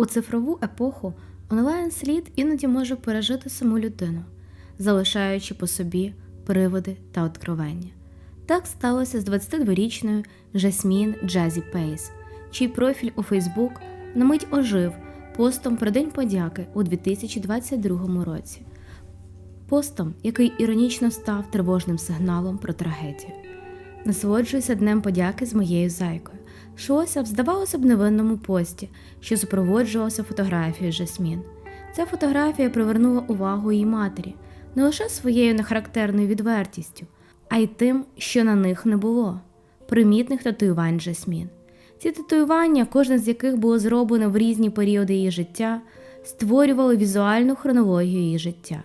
У цифрову епоху онлайн-слід іноді може пережити саму людину, залишаючи по собі приводи та откровення. Так сталося з 22-річною Жасмін Джазі Пейс, чий профіль у Фейсбук на мить ожив постом про День подяки у 2022 році, постом, який іронічно став тривожним сигналом про трагедію. Насолоджуюся Днем подяки з моєю зайкою. Шлося в, здавалося б, невинному пості, що супроводжувався фотографією Жасмін. Ця фотографія привернула увагу її матері не лише своєю нехарактерною відвертістю, а й тим, що на них не було примітних татуювань Жасмін. Ці татуювання, кожне з яких було зроблено в різні періоди її життя, створювали візуальну хронологію її життя.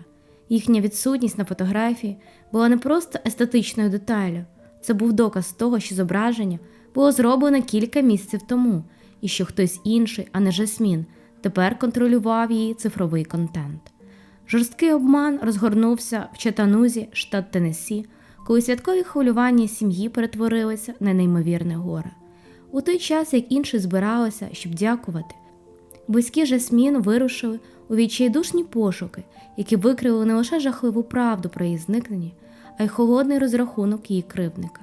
Їхня відсутність на фотографії була не просто естетичною деталлю, це був доказ того, що зображення було зроблено кілька місяців тому, і що хтось інший, а не Жасмін, тепер контролював її цифровий контент. Жорсткий обман розгорнувся в Чатанузі, штат Теннессі, коли святкові хвилювання сім'ї перетворилися на неймовірне горе. У той час, як інші збиралися, щоб дякувати, близькі Жасмін вирушили у відчайдушні пошуки, які викрили не лише жахливу правду про її зникнення, а й холодний розрахунок її кривдника.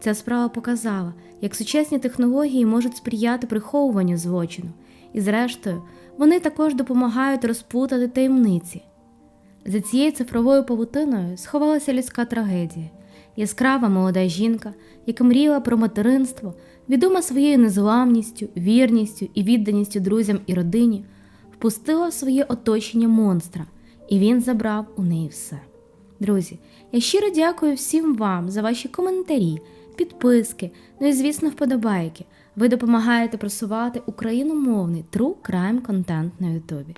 Ця справа показала, як сучасні технології можуть сприяти приховуванню злочину, і, зрештою, вони також допомагають розплутати таємниці. За цією цифровою павутиною сховалася людська трагедія, яскрава молода жінка, яка мріяла про материнство, відома своєю незламністю, вірністю і відданістю друзям і родині, впустила в своє оточення монстра, і він забрав у неї все. Друзі, я щиро дякую всім вам за ваші коментарі, підписки, ну і, звісно, вподобайки. Ви допомагаєте просувати україномовний true crime контент на Ютубі.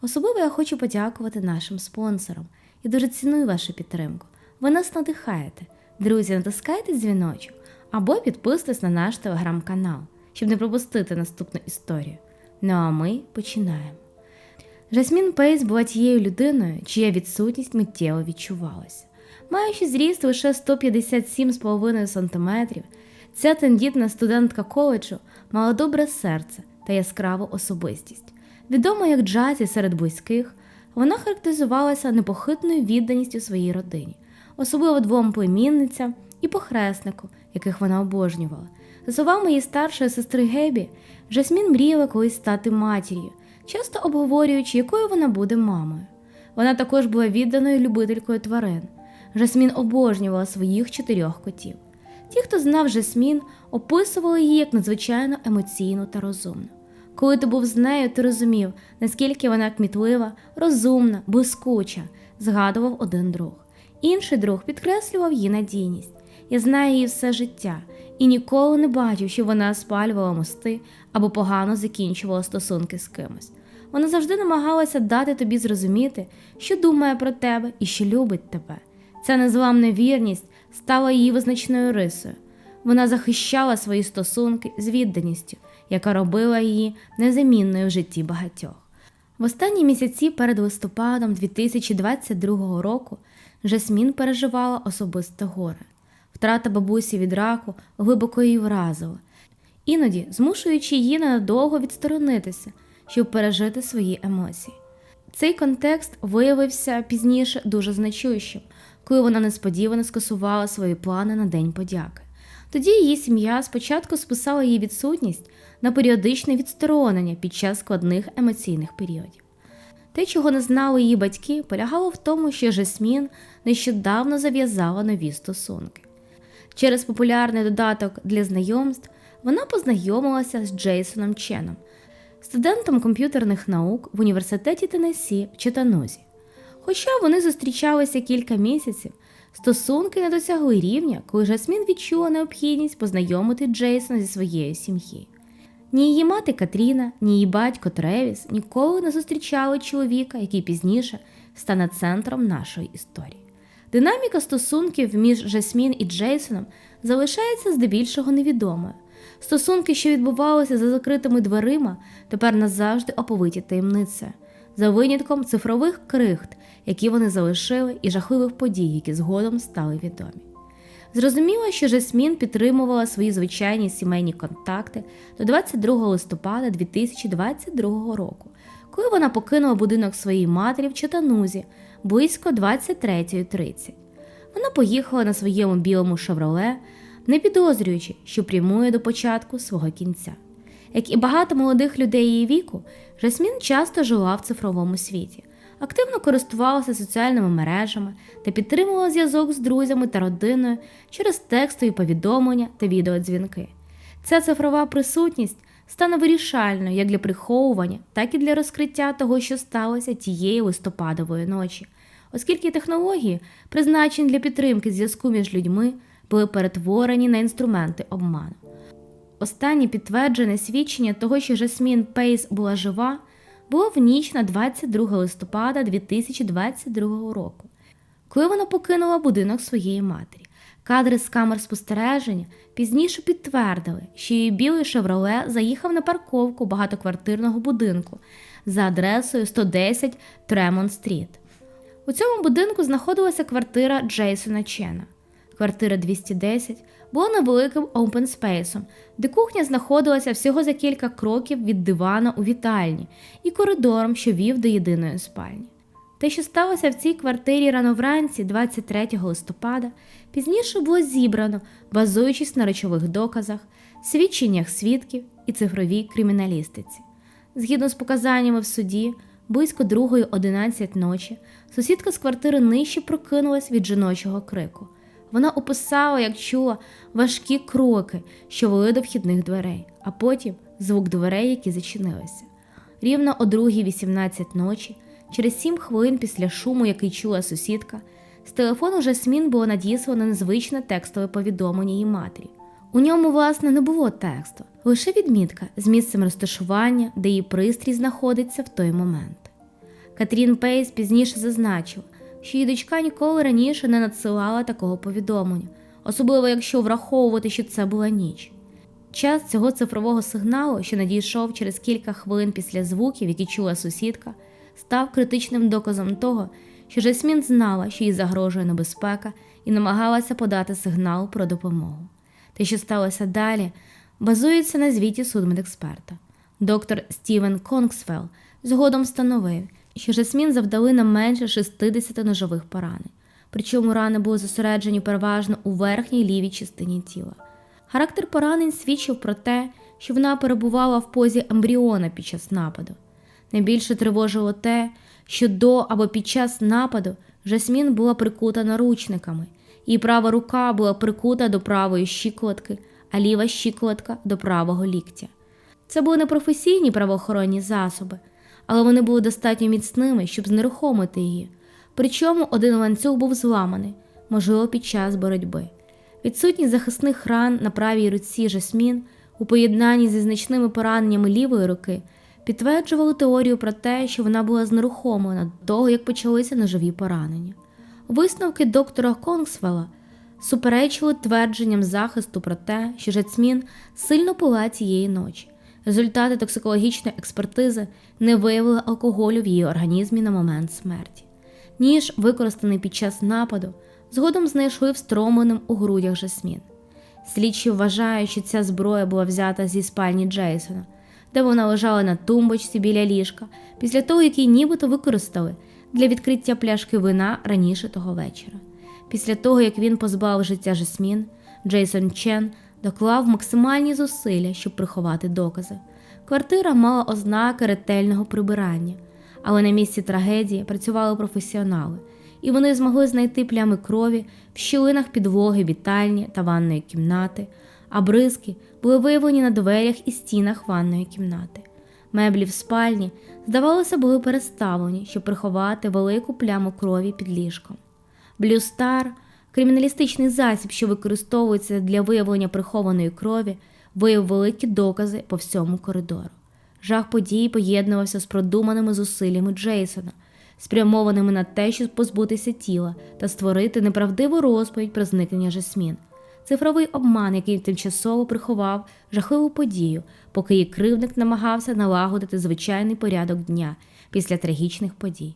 Особливо я хочу подякувати нашим спонсорам і дуже ціную вашу підтримку. Ви нас надихаєте. Друзі, натискайте дзвіночок або підписуйтесь на наш телеграм-канал, щоб не пропустити наступну історію. Ну а ми починаємо. Жасмін Пейс була тією людиною, чия відсутність миттєво відчувалася. Маючи зріст лише 157,5 см, ця тендітна студентка коледжу мала добре серце та яскраву особистість. Відома як Джазі серед близьких, вона характеризувалася непохитною відданістю своїй родині, особливо двом племінницям і похреснику, яких вона обожнювала. За словами її старшої сестри Гебі, Жасмін мріяла колись стати матір'ю, часто обговорюючи, якою вона буде мамою. Вона також була відданою любителькою тварин. Жасмін обожнювала своїх чотирьох котів. Ті, хто знав Жасмін, описували її як надзвичайно емоційну та розумну. Коли ти був з нею, ти розумів, наскільки вона кмітлива, розумна, блискуча, згадував один друг. Інший друг підкреслював її надійність. Я знаю її все життя і ніколи не бачив, що вона спалювала мости або погано закінчувала стосунки з кимось. Вона завжди намагалася дати тобі зрозуміти, що думає про тебе і що любить тебе. Ця незламна вірність стала її визначною рисою. Вона захищала свої стосунки з відданістю, яка робила її незамінною в житті багатьох. В останні місяці перед листопадом 2022 року Жасмін переживала особисте горе. Втрата бабусі від раку глибоко її вразила, іноді змушуючи її ненадовго відсторонитися, щоб пережити свої емоції. Цей контекст виявився пізніше дуже значущим, коли вона несподівано скасувала свої плани на День подяки. Тоді її сім'я спочатку списала її відсутність на періодичне відсторонення під час складних емоційних періодів. Те, чого не знали її батьки, полягало в тому, що Жасмін нещодавно зав'язала нові стосунки. Через популярний додаток для знайомств вона познайомилася з Джейсоном Ченом, студентом комп'ютерних наук в університеті Теннессі в Читанузі. Хоча вони зустрічалися кілька місяців, стосунки не досягли рівня, коли Жасмін відчула необхідність познайомити Джейсона зі своєю сім'єю. Ні її мати Катріна, ні її батько Тревіс ніколи не зустрічали чоловіка, який пізніше стане центром нашої історії. Динаміка стосунків між Жасмін і Джейсоном залишається здебільшого невідомою. Стосунки, що відбувалися за закритими дверима, тепер назавжди оповиті таємницею, за винятком цифрових крихт, які вони залишили, і жахливих подій, які згодом стали відомі. Зрозуміло, що Жасмін підтримувала свої звичайні сімейні контакти до 22 листопада 2022 року, коли вона покинула будинок своєї матері в Чатанузі близько 23.30. Вона поїхала на своєму білому шевроле, не підозрюючи, що прямує до початку свого кінця. Як і багато молодих людей її віку, Жасмін часто жила в цифровому світі, активно користувалася соціальними мережами та підтримувала зв'язок з друзями та родиною через текстові повідомлення та відеодзвінки. Ця цифрова присутність стане вирішальною як для приховування, так і для розкриття того, що сталося тієї листопадової ночі, оскільки технології, призначені для підтримки зв'язку між людьми, були перетворені на інструменти обману. Останнє підтверджене свідчення того, що Жасмін Пейс була жива, було в ніч на 22 листопада 2022 року, коли вона покинула будинок своєї матері. Кадри з камер спостереження пізніше підтвердили, що її білий шевроле заїхав на парковку багатоквартирного будинку за адресою 110 Тремонт Стріт. У цьому будинку знаходилася квартира Джейсона Чена. Квартира 210 була невеликим опенспейсом, де кухня знаходилася всього за кілька кроків від дивана у вітальні і коридором, що вів до єдиної спальні. Те, що сталося в цій квартирі рано вранці, 23 листопада, пізніше було зібрано, базуючись на речових доказах, свідченнях свідків і цифровій криміналістиці. Згідно з показаннями в суді, близько 2.11 ночі сусідка з квартири нижче прокинулась від жіночого крику. Вона описала, як чула важкі кроки, що вели до вхідних дверей, а потім звук дверей, які зачинилися. Рівно о 2.18 ночі, через 7 хвилин після шуму, який чула сусідка, з телефону Жасмін було надіслано незвичне текстове повідомлення її матері. У ньому, власне, не було тексту, лише відмітка з місцем розташування, де її пристрій знаходиться в той момент. Катрін Пейс пізніше зазначила, що її дочка ніколи раніше не надсилала такого повідомлення, особливо якщо враховувати, що це була ніч. Час цього цифрового сигналу, що надійшов через кілька хвилин після звуків, які чула сусідка, став критичним доказом того, що Жасмін знала, що їй загрожує небезпека, і намагалася подати сигнал про допомогу. Те, що сталося далі, базується на звіті судмедексперта. Доктор Стівен Конгсфелл згодом встановив, що Жасмін завдали не менше 60 ножових поранень, причому рани були зосереджені переважно у верхній лівій частині тіла. Характер поранень свідчив про те, що вона перебувала в позі ембріона під час нападу. Найбільше тривожило те, що до або під час нападу Жасмін була прикута наручниками, її права рука була прикута до правої щиколотки, а ліва щиколотка до правого ліктя. Це були не професійні правоохоронні засоби, але вони були достатньо міцними, щоб знерухомити її. Причому один ланцюг був зламаний, можливо, під час боротьби. Відсутність захисних ран на правій руці Жасмін у поєднанні зі значними пораненнями лівої руки підтверджували теорію про те, що вона була знерухомлена до того, як почалися ножові поранення. Висновки доктора Конгсвелла суперечили твердженням захисту про те, що Жасмін сильно пила цієї ночі. Результати токсикологічної експертизи не виявили алкоголю в її організмі на момент смерті. Ніж, використаний під час нападу, згодом знайшли встромленим у грудях Жасмін. Слідчі вважають, що ця зброя була взята зі спальні Джейсона, де вона лежала на тумбочці біля ліжка, після того, як її нібито використали для відкриття пляшки вина раніше того вечора. Після того, як він позбавив життя Жасмін, Джейсон Чен доклав максимальні зусилля, щоб приховати докази. Квартира мала ознаки ретельного прибирання, але на місці трагедії працювали професіонали, і вони змогли знайти плями крові в щілинах підлоги вітальні та ванної кімнати, а бризки були виявлені на дверях і стінах ванної кімнати. Меблі в спальні, здавалося, були переставлені, щоб приховати велику пляму крові під ліжком. Блюстар, криміналістичний засіб, що використовується для виявлення прихованої крові, виявив великі докази по всьому коридору. Жах подій поєднувався з продуманими зусиллями Джейсона, спрямованими на те, щоб позбутися тіла та створити неправдиву розповідь про зникнення Жасмін. Цифровий обман, який тимчасово приховав жахливу подію, поки її кривдник намагався налагодити звичайний порядок дня після трагічних подій.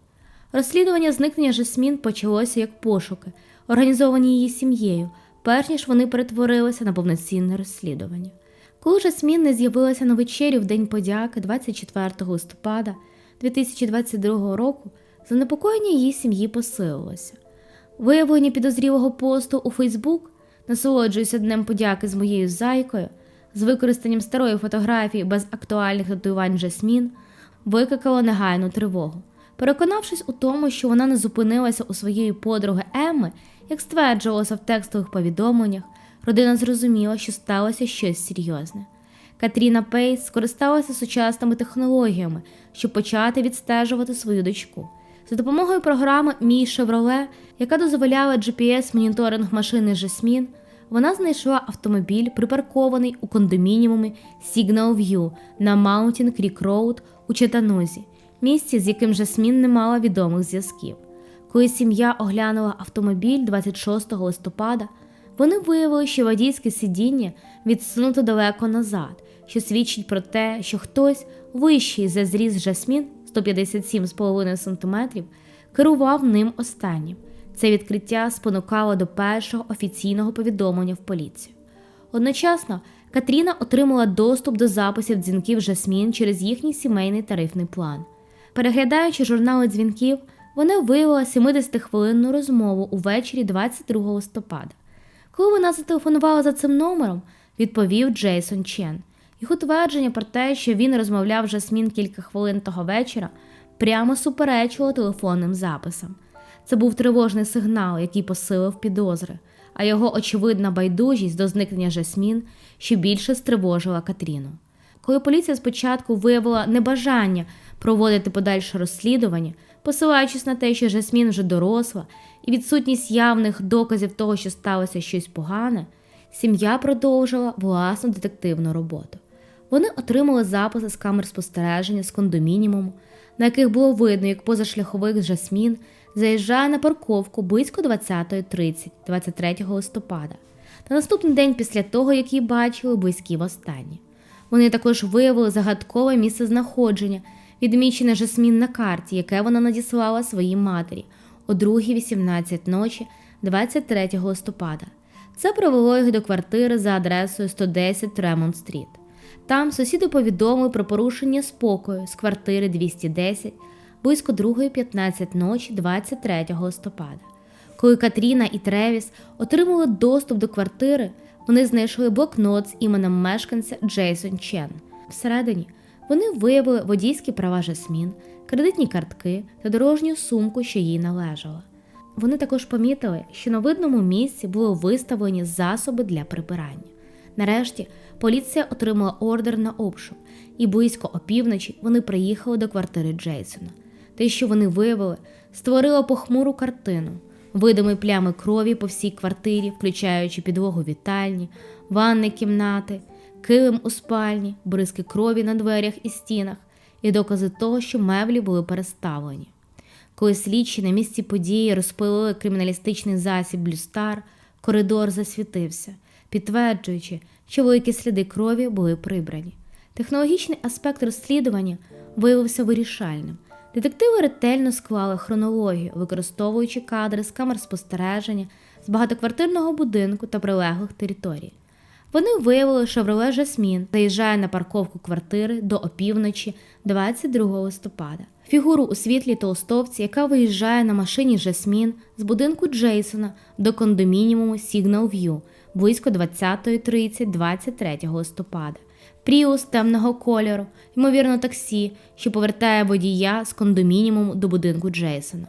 Розслідування зникнення Жасмін почалося як пошуки, організовані її сім'єю, перш ніж вони перетворилися на повноцінне розслідування. Коли Жасмін не з'явилася на вечері в День подяки 24 листопада 2022 року, занепокоєння її сім'ї посилилося. Виявлення підозрілого посту у Фейсбук насолоджуюся Днем подяки з моєю зайкою з використанням старої фотографії без актуальних татуювань Жасмін викликало негайну тривогу. Переконавшись у тому, що вона не зупинилася у своєї подруги Емми, як стверджувалося в текстових повідомленнях, родина зрозуміла, що сталося щось серйозне. Катріна Пейс скористалася сучасними технологіями, щоб почати відстежувати свою дочку. За допомогою програми Мій Шевроле, яка дозволяла GPS-моніторинг машини Жасмін, вона знайшла автомобіль, припаркований у кондомініумі Signal View на Mountain Creek Road у Четанузі, місці, з яким Жасмін не мала відомих зв'язків. Коли сім'я оглянула автомобіль 26 листопада, вони виявили, що водійське сидіння відсунуто далеко назад, що свідчить про те, що хтось вищий за зріст Жасмін 157,5 см, керував ним останнім. Це відкриття спонукало до першого офіційного повідомлення в поліцію. Одночасно Катріна отримала доступ до записів дзвінків Жасмін через їхній сімейний тарифний план. Переглядаючи журнали дзвінків, вона виявила 70-хвилинну розмову увечері 22 листопада. Коли вона зателефонувала за цим номером, відповів Джейсон Чен. Його твердження про те, що він розмовляв Жасмін кілька хвилин того вечора, прямо суперечило телефонним записам. Це був тривожний сигнал, який посилив підозри, а його очевидна байдужість до зникнення Жасмін ще більше стривожила Катріну. Коли поліція спочатку виявила небажання проводити подальше розслідування, посилаючись на те, що Жасмін вже доросла, і відсутність явних доказів того, що сталося щось погане, сім'я продовжила власну детективну роботу. Вони отримали записи з камер спостереження з кондомінімуму, на яких було видно, як позашляховик Жасмін заїжджає на парковку близько 20.30 23 листопада, та наступний день після того, як її бачили близькі востаннє. Вони також виявили загадкове місце знаходження, відмічене Жасмін на карті, яке вона надіслала своїй матері о 2.18 ночі 23 листопада. Це привело їх до квартири за адресою 110 Тремонт Стріт. Там сусіди повідомили про порушення спокою з квартири 210 близько 2.15 ночі 23 листопада. Коли Катріна і Тревіс отримали доступ до квартири, вони знайшли блокнот з іменем мешканця Джейсон Чен. Всередині вони виявили водійські права Жасмін, кредитні картки та дорожню сумку, що їй належала. Вони також помітили, що на видному місці були виставлені засоби для прибирання. Нарешті поліція отримала ордер на обшук, і близько опівночі вони приїхали до квартири Джейсона. Те, що вони виявили, створило похмуру картину, видимі плями крові по всій квартирі, включаючи підлогу вітальні, ванни кімнати, килим у спальні, бризки крові на дверях і стінах, і докази того, що меблі були переставлені. Коли слідчі на місці події розпилили криміналістичний засіб Блюстар, коридор засвітився, підтверджуючи, що великі сліди крові були прибрані. Технологічний аспект розслідування виявився вирішальним. Детективи ретельно склали хронологію, використовуючи кадри з камер спостереження з багатоквартирного будинку та прилеглих територій. Вони виявили, що Шевроле Жасмін заїжджає на парковку квартири до опівночі 22 листопада. Фігуру у світлі толстовці, яка виїжджає на машині Жасмін з будинку Джейсона до кондомініуму Signal View близько 20.30 23 листопада. Пріус темного кольору, ймовірно, таксі, що повертає водія з кондомінімуму до будинку Джейсона.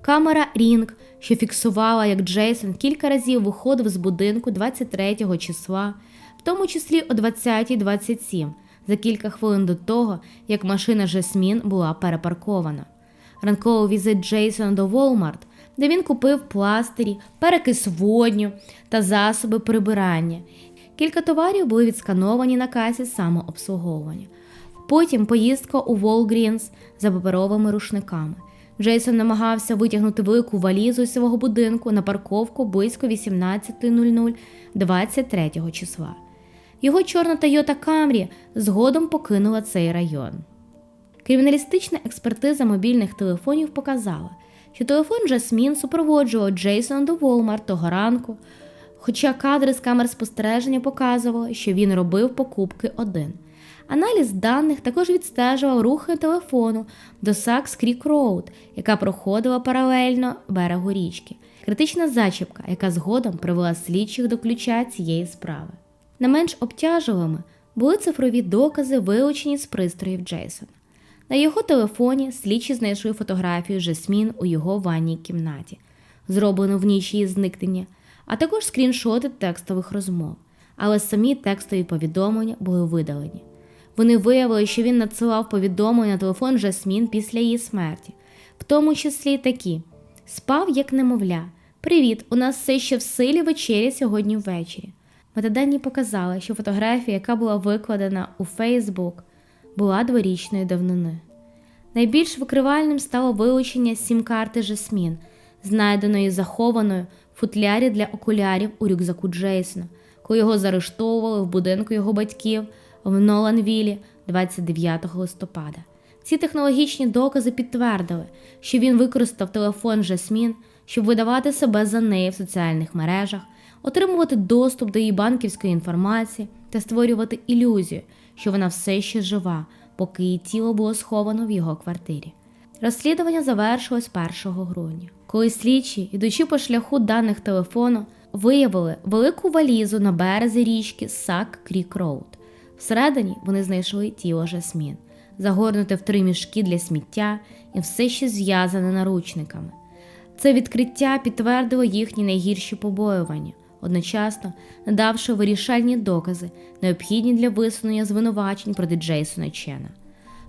Камера Рінг, що фіксувала, як Джейсон кілька разів виходив з будинку 23 числа, в тому числі о 20.27, за кілька хвилин до того, як машина Жасмін була перепаркована. Ранковий візит Джейсона до Walmart, де він купив пластирі, перекис водню та засоби прибирання. Кілька товарів були відскановані на касі самообслуговування. Потім поїздка у Walgreens за паперовими рушниками. Джейсон намагався витягнути велику валізу з свого будинку на парковку близько 18.00 23 числа. Його чорна Toyota Camry згодом покинула цей район. Криміналістична експертиза мобільних телефонів показала, що телефон Жасмін супроводжував Джейсона до Walmart того ранку, Хоча кадри з камер спостереження показували, що він робив покупки один. Аналіз даних також відстежував рухи телефону до Сакс Крік Роуд, яка проходила паралельно берегу річки. Критична зачіпка, яка згодом привела слідчих до ключа цієї справи. Не менш обтяжливими були цифрові докази, вилучені з пристроїв Джейсона. На його телефоні слідчі знайшли фотографію Жасмін у його ванній кімнаті, зроблену в ніч її зникнення, а також скріншоти текстових розмов. Але самі текстові повідомлення були видалені. Вони виявили, що він надсилав повідомлення на телефон Жасмін після її смерті, в тому числі й такі: спав як немовля. Привіт, у нас все ще в силі вечері сьогодні ввечері. Метадані показали, що фотографія, яка була викладена у Фейсбук, була дворічної давнини. Найбільш викривальним стало вилучення сім-карти Жасмін, знайденої захованою в футлярі для окулярів у рюкзаку Джейсона, коли його заарештовували в будинку його батьків в Ноланвілі 29 листопада. Ці технологічні докази підтвердили, що він використав телефон Жасмін, щоб видавати себе за неї в соціальних мережах, отримувати доступ до її банківської інформації та створювати ілюзію, що вона все ще жива, поки її тіло було сховано в його квартирі. Розслідування завершилось 1 грудня, коли слідчі, йдучи по шляху даних телефону, виявили велику валізу на березі річки Сак Крік Роуд. Всередині вони знайшли тіло Жасмін, загорнуте в три мішки для сміття і все ще зв'язане наручниками. Це відкриття підтвердило їхні найгірші побоювання, одночасно надавши вирішальні докази, необхідні для висунення звинувачень проти Джейсона Чена.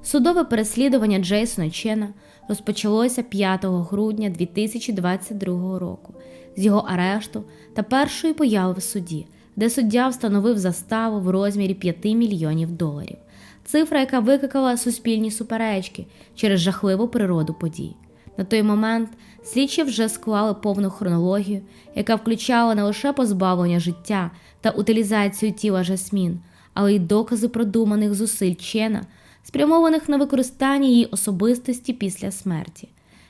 Судове переслідування Джейсона Чена розпочалося 5 грудня 2022 року з його арешту та першої появи в суді, де суддя встановив заставу в розмірі 5 мільйонів доларів. Цифра, яка викликала суспільні суперечки через жахливу природу подій. На той момент слідчі вже склали повну хронологію, яка включала не лише позбавлення життя та утилізацію тіла Жасмін, але й докази продуманих зусиль Чена, спрямованих на використання її особистості після смерті.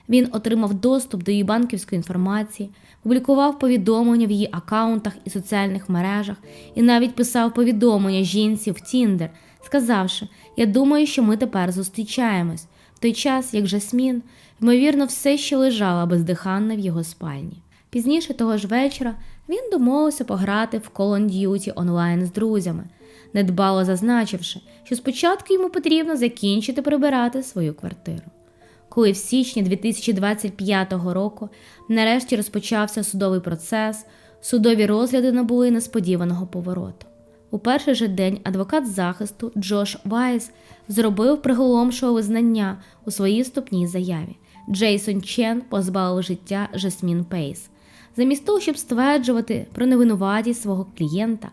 Він отримав доступ до її банківської інформації, публікував повідомлення в її акаунтах і соціальних мережах і навіть писав повідомлення жінці в Тіндер, сказавши: Я думаю, що ми тепер зустрічаємось, в той час як Жасмін, ймовірно, все ще лежала бездиханна в його спальні. Пізніше того ж вечора він домовився пограти в Call of Duty онлайн з друзями, недбало зазначивши, що спочатку йому потрібно закінчити прибирати свою квартиру коли в січні 2025 року нарешті розпочався судовий процес, судові розгляди набули несподіваного повороту. У перший же день адвокат захисту Джош Вайс зробив приголомшове визнання у своїй ступній заяві. Джейсон Чен позбавив життя Жасмін Пейс. Замість того, щоб стверджувати про невинуватість свого клієнта,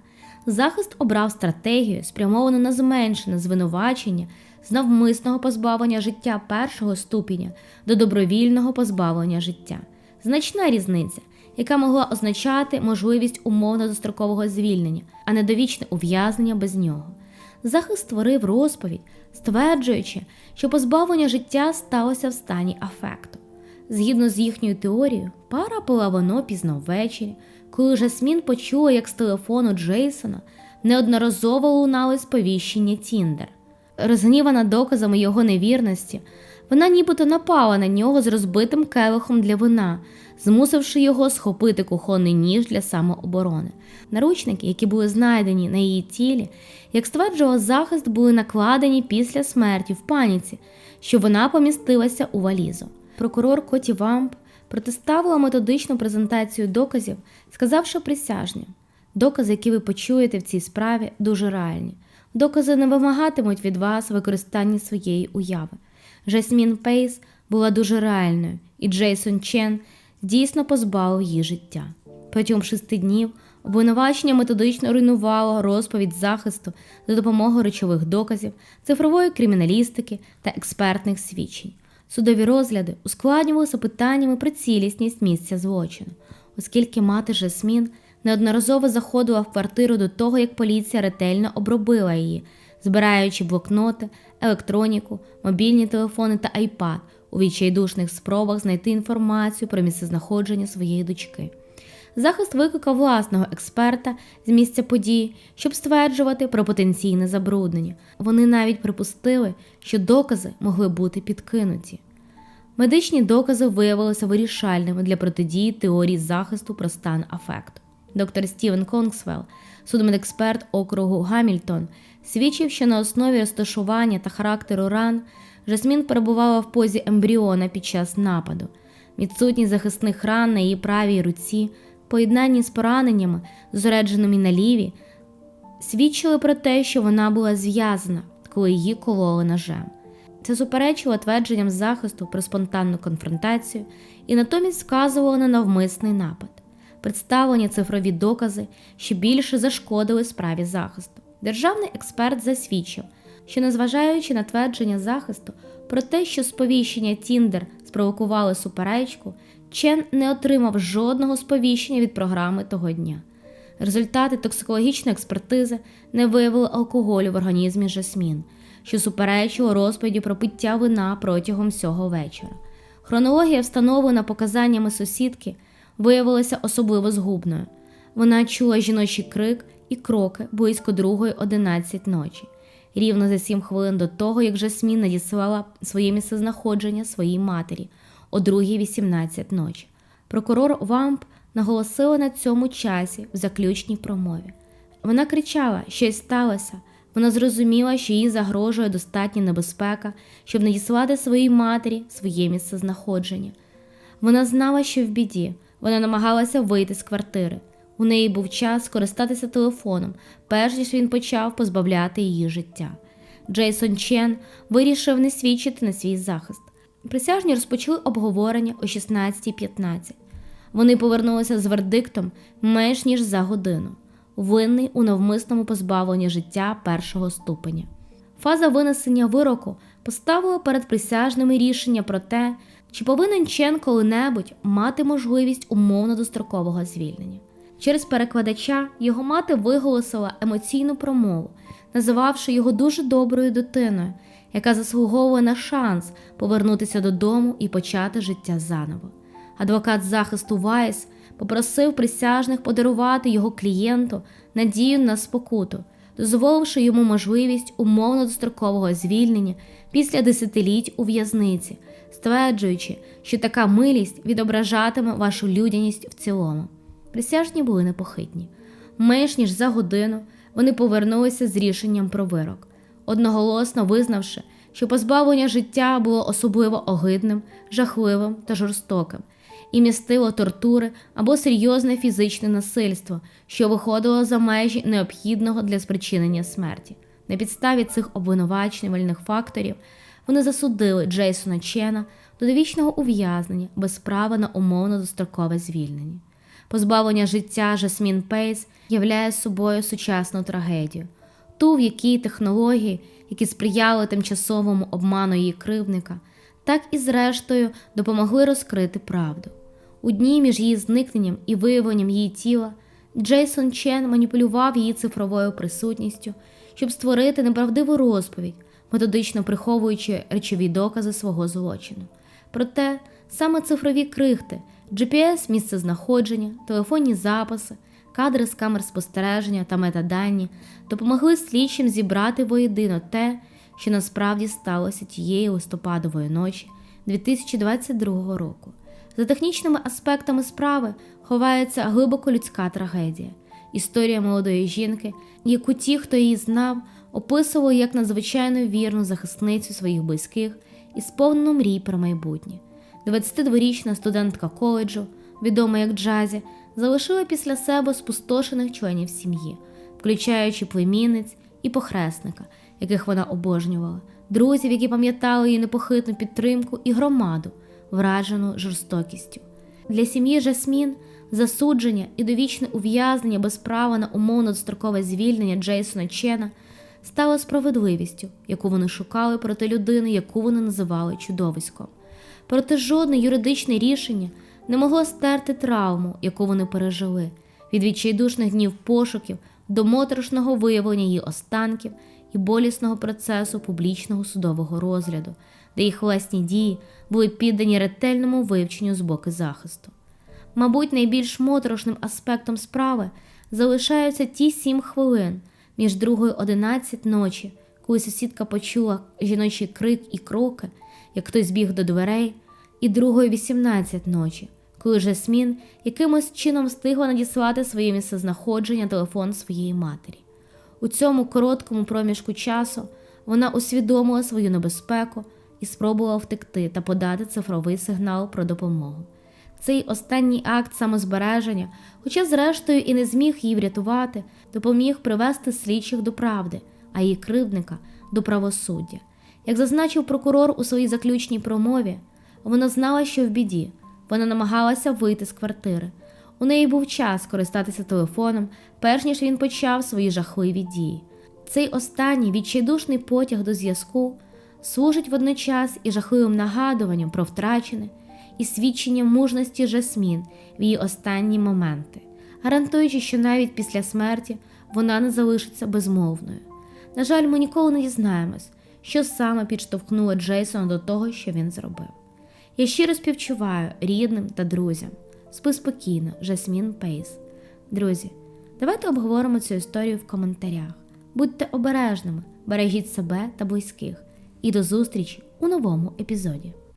захист обрав стратегію, спрямовану на зменшене звинувачення з навмисного позбавлення життя першого ступеня до добровільного позбавлення життя. Значна різниця, яка могла означати можливість умовно дострокового звільнення, а не довічне ув'язнення без нього. Захист створив розповідь, стверджуючи, що позбавлення життя сталося в стані афекту. Згідно з їхньою теорією, пара пила воно пізно ввечері, коли Жасмін почула, як з телефону Джейсона неодноразово лунали сповіщення Тіндер. Розгнівана доказами його невірності, вона нібито напала на нього з розбитим келихом для вина, змусивши його схопити кухонний ніж для самооборони. Наручники, які були знайдені на її тілі, як стверджував захист, були накладені після смерті в паніці, що вона помістилася у валізу. Прокурор Коті Вамп протиставила методичну презентацію доказів, сказавши присяжнім. Докази, які ви почуєте в цій справі, дуже реальні. Докази не вимагатимуть від вас використання своєї уяви. Жасмін Пейс була дуже реальною, і Джейсон Чен дійсно позбавив її життя. Протягом шести днів обвинувачення методично руйнувало розповідь захисту за допомогою речових доказів, цифрової криміналістики та експертних свідчень. Судові розгляди ускладнювалися питаннями про цілісність місця злочину, оскільки мати Жасмін – неодноразово заходила в квартиру до того, як поліція ретельно обробила її, збираючи блокноти, електроніку, мобільні телефони та айпад у відчайдушних спробах знайти інформацію про місцезнаходження своєї дочки. Захист викликав власного експерта з місця події, щоб стверджувати про потенційне забруднення. Вони навіть припустили, що докази могли бути підкинуті. Медичні докази виявилися вирішальними для протидії теорії захисту про стан афекту. Доктор Стівен Конгсвелл, судмедексперт округу Гамільтон, свідчив, що на основі розташування та характеру ран Жасмін перебувала в позі ембріона під час нападу. Відсутність захисних ран на її правій руці, поєднанні з пораненнями, зосередженими на лівій, свідчили про те, що вона була зв'язана, коли її кололи ножем. Це суперечило твердженням захисту про спонтанну конфронтацію і натомість вказувало на навмисний напад. Представлені цифрові докази ще більше зашкодили справі захисту. Державний експерт засвідчив, що, незважаючи на твердження захисту про те, що сповіщення Тіндер спровокували суперечку, Чен не отримав жодного сповіщення від програми того дня. Результати токсикологічної експертизи не виявили алкоголю в організмі Жасмін, що суперечило розповіді про пиття вина протягом всього вечора. Хронологія, встановлена показаннями сусідки, виявилася особливо згубною. Вона чула жіночий крик і кроки близько другої 11 ночі, рівно за 7 хвилин до того, як Жасмін надіслала своє місцезнаходження своїй матері о 2.18 ночі. Прокурор Вамп наголосила на цьому часі в заключній промові. Вона кричала, щось сталося. Вона зрозуміла, що їй загрожує достатня небезпека, щоб надіслати своїй матері своє місцезнаходження. Вона знала, що в біді, вона намагалася вийти з квартири. У неї був час скористатися телефоном, перш ніж він почав позбавляти її життя. Джейсон Чен вирішив не свідчити на свій захист. Присяжні розпочали обговорення о 16.15. Вони повернулися з вердиктом менш ніж за годину, винний у навмисному позбавленні життя першого ступеня. Фаза винесення вироку поставила перед присяжними рішення про те, чи повинен Чен коли-небудь мати можливість умовно дострокового звільнення. Через перекладача його мати виголосила емоційну промову, називавши його дуже доброю дитиною, яка заслуговує на шанс повернутися додому і почати життя заново. Адвокат захисту Вайс попросив присяжних подарувати його клієнту надію на спокуту, дозволивши йому можливість умовно дострокового звільнення після десятиліть у в'язниці, стверджуючи, що така милість відображатиме вашу людяність в цілому. Присяжні були непохитні. Менш ніж за годину вони повернулися з рішенням про вирок, одноголосно визнавши, що позбавлення життя було особливо огидним, жахливим та жорстоким, і містило тортури або серйозне фізичне насильство, що виходило за межі необхідного для спричинення смерті. На підставі цих обвинувачувальних факторів вони засудили Джейсона Чена до довічного ув'язнення без права на умовно дострокове звільнення. Позбавлення життя Жасмін Пейс являє собою сучасну трагедію, ту, в якій технології, які сприяли тимчасовому обману її кривдника, так і зрештою допомогли розкрити правду. У дні між її зникненням і виявленням її тіла Джейсон Чен маніпулював її цифровою присутністю, щоб створити неправдиву розповідь, методично приховуючи речові докази свого злочину. Проте саме цифрові крихти, GPS, місце знаходження, телефонні записи, кадри з камер спостереження та метадані допомогли слідчим зібрати воєдино те, що насправді сталося тієї листопадової ночі 2022 року. За технічними аспектами справи ховається глибоко людська трагедія, історія молодої жінки, яку ті, хто її знав, описували як надзвичайно вірну захисницю своїх близьких і сповнену мрій про майбутнє. 22-річна студентка коледжу, відома як Джазі, залишила після себе спустошених членів сім'ї, включаючи племінниць і похресника, яких вона обожнювала, друзів, які пам'ятали її непохитну підтримку, і громаду, вражену жорстокістю. Для сім'ї Жасмін засудження і довічне ув'язнення без права на умовно дострокове звільнення Джейсона Чена стало справедливістю, яку вони шукали проти людини, яку вони називали чудовиськом. Проте жодне юридичне рішення не могло стерти травму, яку вони пережили, від відчайдушних днів пошуків до моторошного виявлення її останків і болісного процесу публічного судового розгляду, де їх власні дії були піддані ретельному вивченню з боку захисту. Мабуть, найбільш моторошним аспектом справи залишаються ті сім хвилин між другою одинадцять ночі, коли сусідка почула жіночий крик і кроки, як хтось біг до дверей, і другою 18 ночі, коли Жасмін якимось чином встигла надіслати своє місцезнаходження телефон своєї матері. У цьому короткому проміжку часу вона усвідомила свою небезпеку і спробувала втекти та подати цифровий сигнал про допомогу. Цей останній акт самозбереження, хоча зрештою і не зміг її врятувати, допоміг привести слідчих до правди, а її кривдника до правосуддя. Як зазначив прокурор у своїй заключній промові, вона знала, що в біді, вона намагалася вийти з квартири. У неї був час користатися телефоном, перш ніж він почав свої жахливі дії. Цей останній відчайдушний потяг до зв'язку служить водночас і жахливим нагадуванням про втрачене і свідченням мужності Жасмін в її останні моменти, гарантуючи, що навіть після смерті вона не залишиться безмовною. На жаль, ми ніколи не дізнаємось, що саме підштовхнуло Джейсона до того, що він зробив. Я щиро співчуваю рідним та друзям. Спи спокійно, Жасмін Пейс. Друзі, давайте обговоримо цю історію в коментарях. Будьте обережними, бережіть себе та близьких. І до зустрічі у новому епізоді.